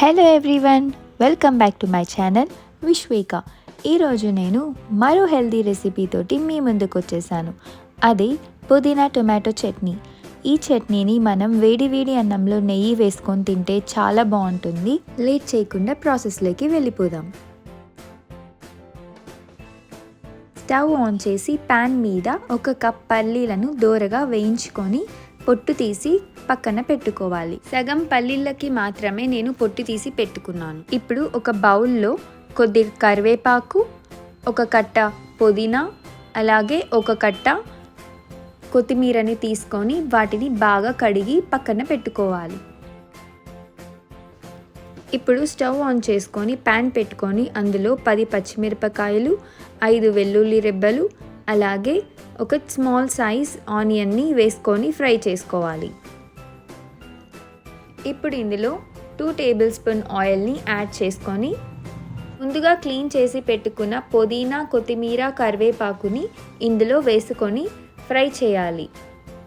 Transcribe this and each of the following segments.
Hello everyone welcome back to my channel Vishveka ఈరోజు నేను మరో హెల్దీ రెసిపీతోటి మీ ముందుకు వచ్చేసాను. అది పుదీనా టొమాటో చట్నీ. ఈ చట్నీని మనం వేడి వేడి అన్నంలో నెయ్యి వేసుకొని తింటే చాలా బాగుంటుంది. లేట్ చేయకుండా ప్రాసెస్లోకి వెళ్ళిపోదాం. స్టవ్ ఆన్ చేసి ప్యాన్ మీద ఒక కప్ పల్లీలను దోరగా వేయించుకొని పొట్టు తీసి పక్కన పెట్టుకోవాలి. సగం పల్లీలకి మాత్రమే నేను పొట్టు తీసి పెట్టుకున్నాను. ఇప్పుడు ఒక బౌల్లో కొద్ది కరివేపాకు ఒక కట్ట పుదీనా అలాగే ఒక కట్ట కొత్తిమీరని తీసుకొని వాటిని బాగా కడిగి పక్కన పెట్టుకోవాలి. ఇప్పుడు స్టవ్ ఆన్ చేసుకొని ప్యాన్ పెట్టుకొని అందులో పది పచ్చిమిరపకాయలు ఐదు వెల్లుల్లి రెబ్బలు అలాగే ఒక స్మాల్ సైజ్ ఆనియన్ని వేసుకొని ఫ్రై చేసుకోవాలి. ఇప్పుడు ఇందులో టూ టేబుల్ స్పూన్ ఆయిల్ని యాడ్ చేసుకొని ముందుగా క్లీన్ చేసి పెట్టుకున్న పుదీనా కొత్తిమీర కరివేపాకుని ఇందులో వేసుకొని ఫ్రై చేయాలి.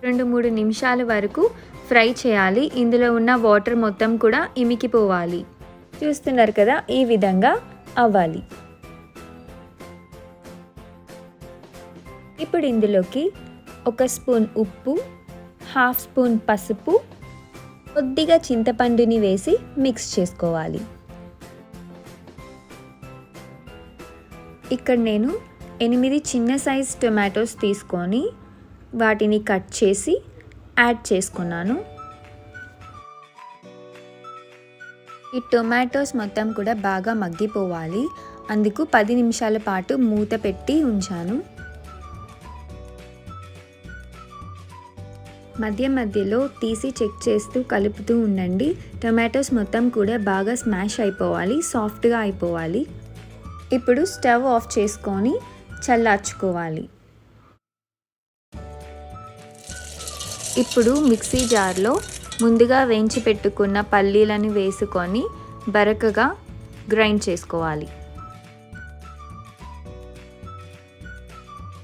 రెండు మూడు నిమిషాల వరకు ఫ్రై చేయాలి. ఇందులో ఉన్న వాటర్ మొత్తం కూడా ఇమికిపోవాలి. చూస్తున్నారు కదా ఈ విధంగా అవ్వాలి. ఇప్పుడు ఇందులోకి ఒక స్పూన్ ఉప్పు హాఫ్ స్పూన్ పసుపు కొద్దిగా చింతపండుని వేసి మిక్స్ చేసుకోవాలి. ఇక్కడ నేను ఎనిమిది చిన్న సైజ్ టొమాటోస్ తీసుకొని వాటిని కట్ చేసి యాడ్ చేసుకున్నాను. ఈ టొమాటోస్ మొత్తం కూడా బాగా మగ్గిపోవాలి. అందుకు పది నిమిషాల పాటు మూత పెట్టి ఉంచాను. మధ్య మధ్యలో తీసి చెక్ చేస్తూ కలుపుతూ ఉండండి. టొమాటోస్ మొత్తం కూడా బాగా స్మాష్ అయిపోవాలి సాఫ్ట్గా అయిపోవాలి. ఇప్పుడు స్టవ్ ఆఫ్ చేసుకొని చల్లార్చుకోవాలి. ఇప్పుడు మిక్సీ జార్లో ముందుగా వేయించి పెట్టుకున్న పల్లీలను వేసుకొని బరకగా గ్రైండ్ చేసుకోవాలి.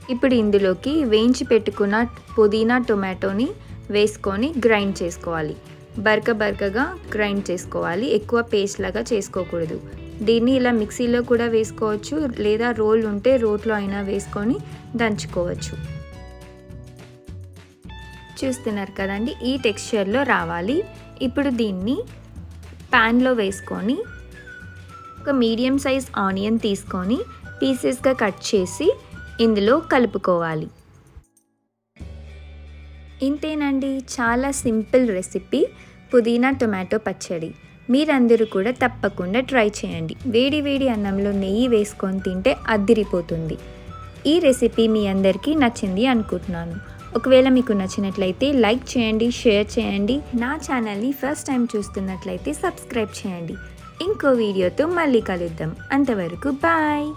ఇప్పుడు ఇందులోకి వేయించి పెట్టుకున్న పుదీనా టొమాటోని వేసుకొని గ్రైండ్ చేసుకోవాలి. బరక బరకగా గ్రైండ్ చేసుకోవాలి. ఎక్కువ పేస్ట్ లాగా చేసుకోకూడదు. దీన్ని ఇలా మిక్సీలో కూడా వేసుకోవచ్చు. లేదా రోల్ ఉంటే రోట్లో అయినా వేసుకొని దంచుకోవచ్చు. చూస్తున్నారు కదండి ఈ టెక్స్చర్లో రావాలి. ఇప్పుడు దీన్ని ప్యాన్లో వేసుకొని ఒక మీడియం సైజ్ ఆనియన్ తీసుకొని పీసెస్గా కట్ చేసి ఇందులో కలుపుకోవాలి. ఇంతేనండి చాలా సింపుల్ రెసిపీ. పుదీనా టొమాటో పచ్చడి. మీరందరూ కూడా తప్పకుండా ట్రై చేయండి. వేడి వేడి అన్నంలో నెయ్యి వేసుకొని తింటే అద్దిరిపోతుంది ఈ రెసిపీ మీ అందరికీ నచ్చింది అనుకుంటున్నాను. ఒకవేళ మీకు నచ్చినట్లయితే లైక్ చేయండి షేర్ చేయండి. నా ఛానల్ని ఫస్ట్ టైం చూస్తున్నట్లయితే సబ్స్క్రైబ్ చేయండి. ఇంకో వీడియోతో మళ్ళీ కలుద్దాం. అంతవరకు బాయ్!